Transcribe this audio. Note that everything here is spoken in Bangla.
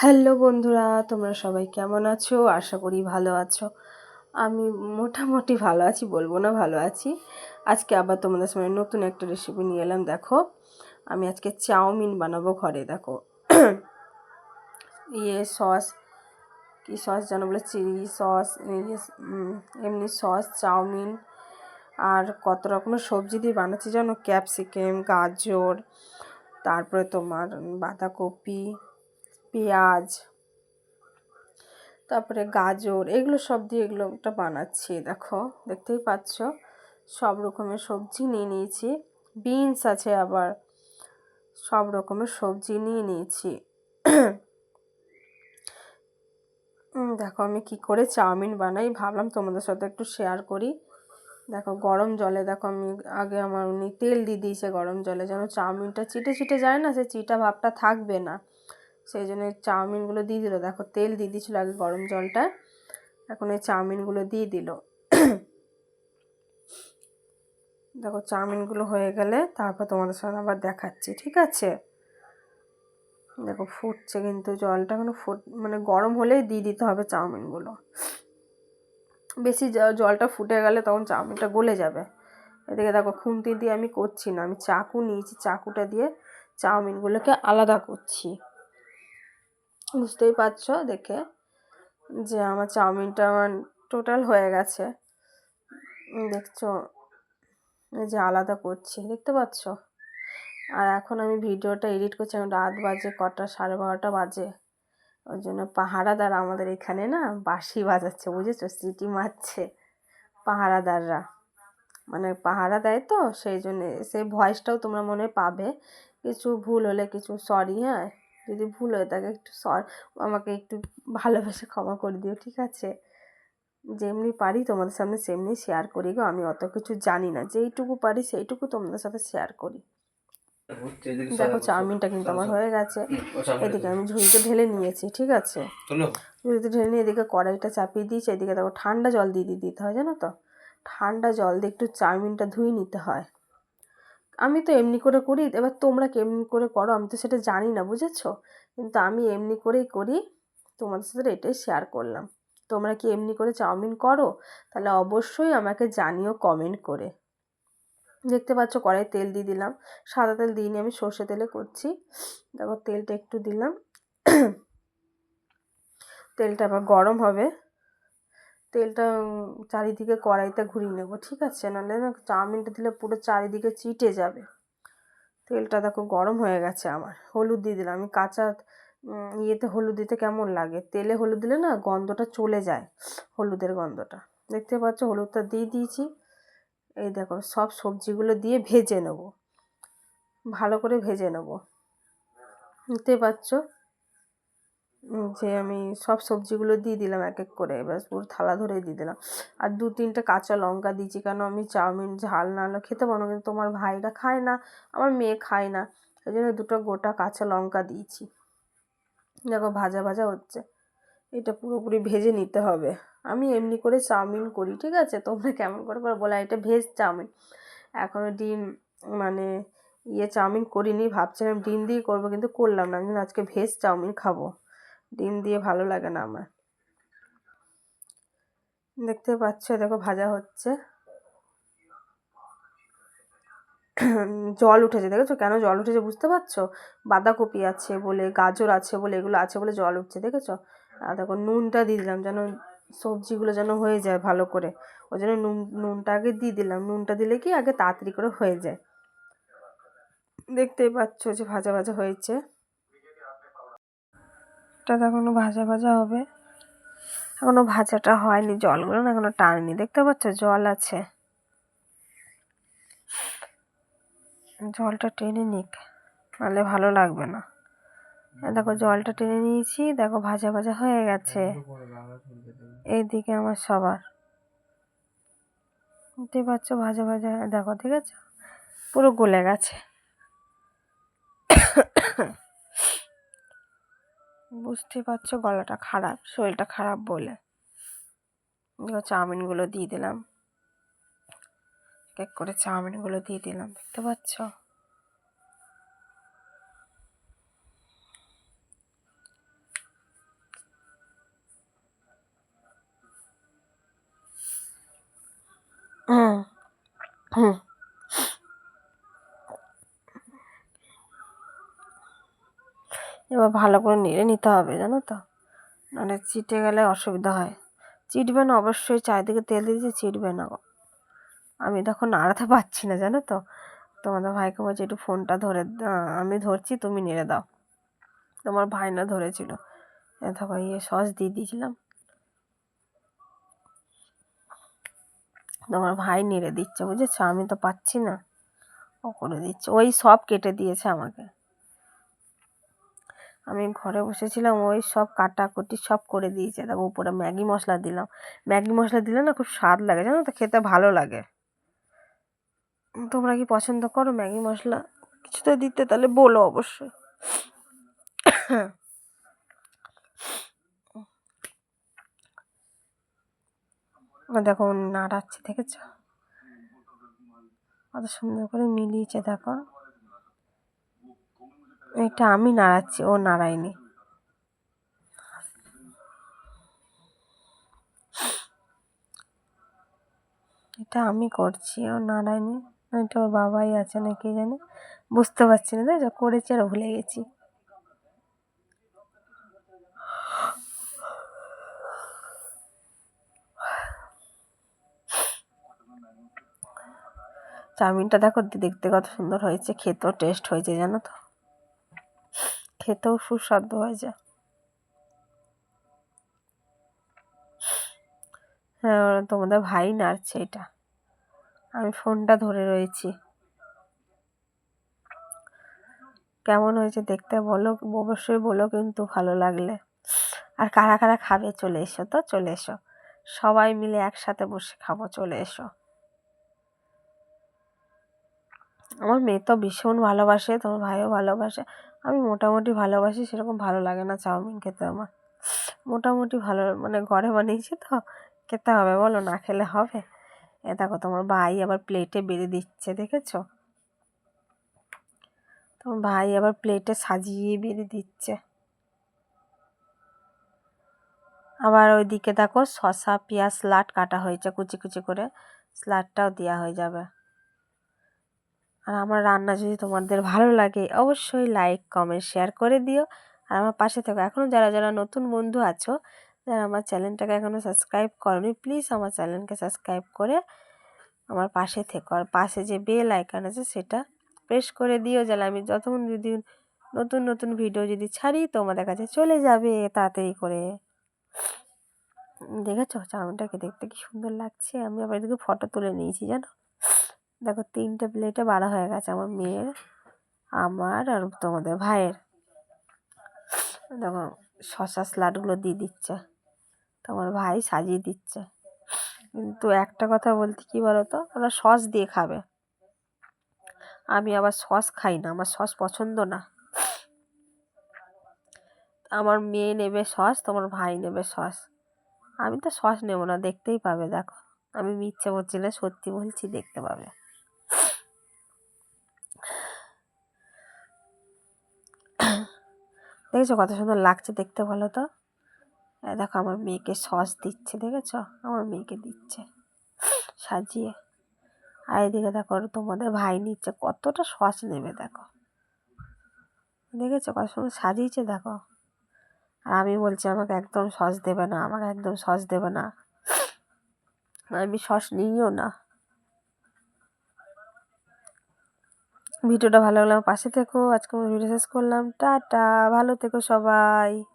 হ্যালো বন্ধুরা, তোমরা সবাই কেমন আছো? আশা করি ভালো আছো। আমি মোটামুটি ভালো আছি, বলব না ভালো আছি। আজকে আবার তোমাদের সামনে নতুন একটা রেসিপি নিয়ে এলাম, দেখো। আমি আজকে চাউমিন বানাবো ঘরে, দেখো। ইয়ে সস, কী সস জানো বলে, চিলি সস ইয়ে এমনি সস, চাউমিন, আর কত রকমের সবজি দিয়ে বানাচ্ছি জানো? ক্যাপসিকাম, গাজর, তারপরে তোমার বাঁধাকপি পেঁয়াজ, তারপরে গাজর, এগুলো সব দিয়ে এগুলো একটা বানাচ্ছি, দেখো, দেখতেই পাচ্ছ? সব রকমের সবজি নিয়ে নিয়েছি, বিনস আছে আবার, সব রকমের সবজি নিয়ে নিয়েছি। দেখো আমি কি করে চাউমিন বানাই, ভাবলাম তোমাদের সাথে একটু শেয়ার করি। দেখো গরম জলে, দেখো আমি আগে আমার উনি তেল দিয়ে দিয়েছে গরম জলে, যেন চাউমিনটা চিটে চিটে যায় না, সে চিটা ভাবটা থাকবে না। সেই জন্য চাউমিনগুলো দিয়ে দিল। দেখো, তেল দিয়ে দিয়েছিল আগে গরম জলটা, এখন এই চাউমিনগুলো দিয়ে দিল। দেখো, চাউমিনগুলো হয়ে গেলে তারপর তোমাদের সঙ্গে আবার দেখাচ্ছি, ঠিক আছে? দেখো, ফুটছে কিন্তু জলটা, কোনো ফুট মানে গরম হলেই দিয়ে দিতে হবে চাউমিনগুলো। বেশি জলটা ফুটে গেলে তখন চাউমিনটা গলে যাবে। এদিকে দেখো, খুন্তি দিয়ে আমি করছি না, আমি চাকু নিয়েছি, চাকুটা দিয়ে চাউমিনগুলোকে আলাদা করছি। বুঝতেই পারছ দেখে যে আমার চাউমিনটা আমার টোটাল হয়ে গেছে। দেখছ? যে আলাদা করছি, দেখতে পাচ্ছ? আর এখন আমি ভিডিওটা এডিট করছি, এখন রাত বাজে কটা, সাড়ে বারোটা বাজে। ওই জন্য পাহারাদার আমাদের এখানে না বাঁশি বাজাচ্ছে, বুঝেছ? সিটি মারছে পাহারাদাররা। মানে পাহারা দেয় তো, সেই জন্য সেই ভয়েসটাও তোমরা মনে পাবে। কিছু ভুল হলে কিছু সরি হ্যাঁ? যদি ভুল হয়ে থাকে একটু সর আমাকে একটু ভালোবেসে ক্ষমা করে দিও ঠিক আছে? যেমনি পারি তোমাদের সামনে সেমনি শেয়ার করি গো আমি অত কিছু জানি না যেইটুকু পারি সেইটুকু তোমাদের সাথে শেয়ার করি। দেখো চাউমিনটা কিন্তু আমার হয়ে গেছে। এদিকে আমি ঝুড়িতে ঢেলে নিয়েছি ঠিক আছে? ঝুড়িতে ঢেলে নিয়ে এদিকে কড়াইটা চাপিয়ে দিয়েছি এদিকে দেখো ঠান্ডা জল দিয়ে দিয়ে দিতে হয় জানো তো? ঠান্ডা জল দিয়ে একটু চাউমিনটা ধুয়ে নিতে হয়। আমি তো এমনি করে করি, এবার তোমরা কেমনি করে করো? আমি তো সেটা জানি না, বুঝেছ? কিন্তু আমি এমনি করেই করি। তোমাদের সাথে এটাই শেয়ার করলাম। তোমরা কি এমনি করে চাউমিন করো? তাহলে অবশ্যই আমাকে জানিও কমেন্ট করে। দেখতে পাচ্ছ কড়াই তেল দিয়ে দিলাম। সাদা তেল দিইনি আমি সর্ষে তেলে করছি। তারপর তেলটা একটু দিলাম। তেলটা আবার গরম হবে। তেলটা চারিদিকে কড়াইতে ঘুরিয়ে নেব, ঠিক আছে? নাহলে না চাউমিনটা দিলে পুরো চারিদিকে চিটে যাবে। তেলটা দেখো গরম হয়ে গেছে আমার, হলুদ দিয়ে দিলাম। আমি কাঁচা ইয়েতে হলুদ দিতে কেমন লাগে? তেলে হলুদ দিলে না গন্ধটা চলে যায়, হলুদের গন্ধটা। দেখতে পাচ্ছ হলুদটা দিয়ে দিয়েছি। এই দেখো সব সবজিগুলো দিয়ে ভেজে নেব, ভালো করে ভেজে নেব। দেখতে পাচ্ছ যে আমি সব সবজিগুলো দিয়ে দিলাম এক এক করে এবার পুরো থালা ধরে দিয়ে দিলাম। আর দু তিনটে কাঁচা লঙ্কা দিয়েছি, কেন আমি চাউমিন ঝাল না হলে খেতে পারো কিন্তু তোমার ভাইরা খায় না, আমার মেয়ে খায় না ওই জন্য দুটো গোটা কাঁচা লঙ্কা দিয়েছি। দেখো ভাজা ভাজা হচ্ছে, এটা পুরোপুরি ভেজে নিতে হবে। আমি এমনি করে চাউমিন করি, ঠিক আছে? তোমরা কেমন করে করো বলে, এটা ভেজ চাউমিন। এখনও ডিম মানে ইয়ে চাউমিন করিনি, ভাবছিলাম ডিম দিয়ে করব, কিন্তু করলাম না আজকে ভেজ চাউমিন খাব। ডিম দিয়ে ভালো লাগে না আমার। দেখতে পাচ্ছ, দেখো ভাজা হচ্ছে। জল উঠেছে, দেখেছ? কেন জল উঠেছে বুঝতে পারছ? বাঁধাকপি আছে বলে, গাজর আছে বলে, এগুলো আছে বলে জল উঠছে, দেখেছ? আর দেখো নুনটা দিয়ে দিলাম যেন সবজিগুলো যেন হয়ে যায় ভালো করে। ওই জন্য নুন, নুনটা আগে দিয়ে দিলাম। নুনটা দিলে কি আগে তাড়াতাড়ি করে হয়ে যায়। দেখতেই পাচ্ছ যে ভাজা ভাজা হয়েছে। এটা এখনও ভাজা ভাজা হবে। এখনও ভাজাটা হয়নি, জলগুলো না এখনও টানেনি। দেখতে পাচ্ছ? জল আছে। জলটা টেনে নিক, নাহলে ভালো লাগবে না। দেখো জলটা টেনে নিয়েছি, দেখো ভাজা ভাজা হয়ে গেছে। এইদিকে আমার সবার। বুঝতে পারছ ভাজা ভাজা, দেখো, ঠিক আছে? পুরো গলে গেছে। বুঝতেই পারছ, গলাটা খারাপ, শরীরটা খারাপ বলে। চাউমিনগুলো দিয়ে দিলাম। এক করে চাউমিনগুলো দিয়ে দিলাম, দেখতে পাচ্ছ? হুম হুম। এবার ভালো করে নেড়ে নিতে হবে, জানো তো। নাহলে চিটে গেলে অসুবিধা হয়। চিটবে না, অবশ্যই চারিদিকে তেল দিয়ে চিটবে না। আমি তখন নাড়াতে পারছি না, জানো তো। তোমাদের ভাইকে বলছি, একটু ফোনটা ধরে আমি ধরছি, তুমি নেড়ে দাও। তোমার ভাই না ধরেছিল। দেখো ইয়ে সস দিয়ে দিয়েছিলাম। তোমার ভাই নেড়ে দিচ্ছে, বুঝেছ? আমি তো পাচ্ছি না। ও করে দিচ্ছে। ওই সব কেটে দিয়েছে আমাকে। আমি ঘরে বসেছিলাম, ওই সব কাটাকুটি সব করে দিয়েছে। দেখো, উপরে ম্যাগি মশলা দিলাম। ম্যাগি মশলা দিলে না খুব স্বাদ লাগে, জানো তো? খেতে ভালো লাগে। তোমরা কি পছন্দ করো ম্যাগি মশলা? কিছুটা দিতে, তাহলে বলো অবশ্যই। দেখো, নাড়াচ্ছে, দেখেছ? কত সুন্দর করে মিলিয়েছে, দেখো। এটা আমি নাড়াচ্ছি, ও নাড়ায়নি। এটা আমি করছি, ও নাড়ায়নি। এটা ওর বাবাই আছে না কে জানে, বুঝতে পারছি না যা করেছি আর ভুলে গেছি। চাউমিনটা দেখো, দেখতে কত সুন্দর হয়েছে, খেতেও টেস্ট হয়েছে, জানো তো। খেতেও সুস্বাদু হয়ে যায় হ্যাঁ তোমাদের ভাই নাড়ছে এটা। আমি ফোনটা ধরে রয়েছি। কেমন হয়েছে দেখতে বলো, অবশ্যই বলো কিন্তু ভালো লাগলে। আর কারা কারা খাবে চলে এসো তো, চলে এসো। সবাই মিলে একসাথে বসে খাব, চলে এসো। আমার মেয়ে তো ভীষণ ভালোবাসে, তোমার ভাইও ভালোবাসে। আমি মোটামুটি ভালোবাসি, সেরকম ভালো লাগে না চাউমিন খেতে আমার। মোটামুটি ভালো মানে ঘরে বানিয়েছি তো, খেতে হবে বলো, না খেলে হবে। এ দেখো, তোমার ভাই আবার প্লেটে বেড়ে দিচ্ছে, দেখেছ? তোমার ভাই আবার প্লেটে সাজিয়ে বেড়ে দিচ্ছে। আবার ওইদিকে দেখো, শসা, পেঁয়াজ স্লাট কাটা হয়েছে, কুচি কুচি করে স্লাটটাও দেওয়া হয়ে যাবে। আর আমার রান্না যদি তোমাদের ভালো লাগে, অবশ্যই লাইক কমেন্ট শেয়ার করে দিও। আর আমার পাশে থেকো। এখনও যারা যারা নতুন বন্ধু আছো, যারা আমার চ্যানেলটাকে এখনও সাবস্ক্রাইব করনি প্লিজ আমার চ্যানেলকে সাবস্ক্রাইব করে আমার পাশে থেকো। আর পাশে যে বেল আইকন আছে, সেটা প্রেস করে দিও যাতে আমি যতক্ষণ যদি নতুন নতুন ভিডিও যদি ছাড়ি, তোমাদের কাছে চলে যাবে তাড়াতাড়ি করে। দেখেছ? চাউমিনটাকে দেখতে কি সুন্দর লাগছে। আমি আবার এদিকে ফটো তুলে নিয়েছি, জানো? দেখো, তিনটে প্লেটে বাড়া হয়ে গেছে আমার মেয়ের, আমার আর তোমাদের ভাইয়ের। দেখো, শশা স্লাডগুলো দিয়ে দিচ্ছে, তোমার ভাই সাজিয়ে দিচ্ছে। কিন্তু একটা কথা বলতে কি বলো তো ওরা সস দিয়ে খাবে। আমি আবার সস খাই না, আমার সস পছন্দ না। আমার মেয়ে নেবে সস তোমার ভাই নেবে সস আমি তো সস নেব না, দেখতেই পাবে, দেখো। আমি মিথ্যে বলছি না, সত্যি বলছি, দেখতে পাবে। দেখেছ কত সুন্দর লাগছে দেখতে বলো তো? দেখো, আমার মেয়েকে সস দিচ্ছে, দেখেছ? আমার মেয়েকে দিচ্ছে, সাজিয়ে। আর এদিকে দেখো, তোমাদের ভাই নিচ্ছে, কতটা সস নেবে, দেখো। দেখেছ কত সুন্দর সাজিয়েছে, দেখো। আর আমি বলছি, আমাকে একদম সস দেবে না, আমাকে একদম সস দেবে না। আমি সস নিইও না। ভিডিওটা ভালো লাগলে পাশে থেকো। আজকে ভিডিও শেষ করলাম। টাটা ভালো থেকো সবাই।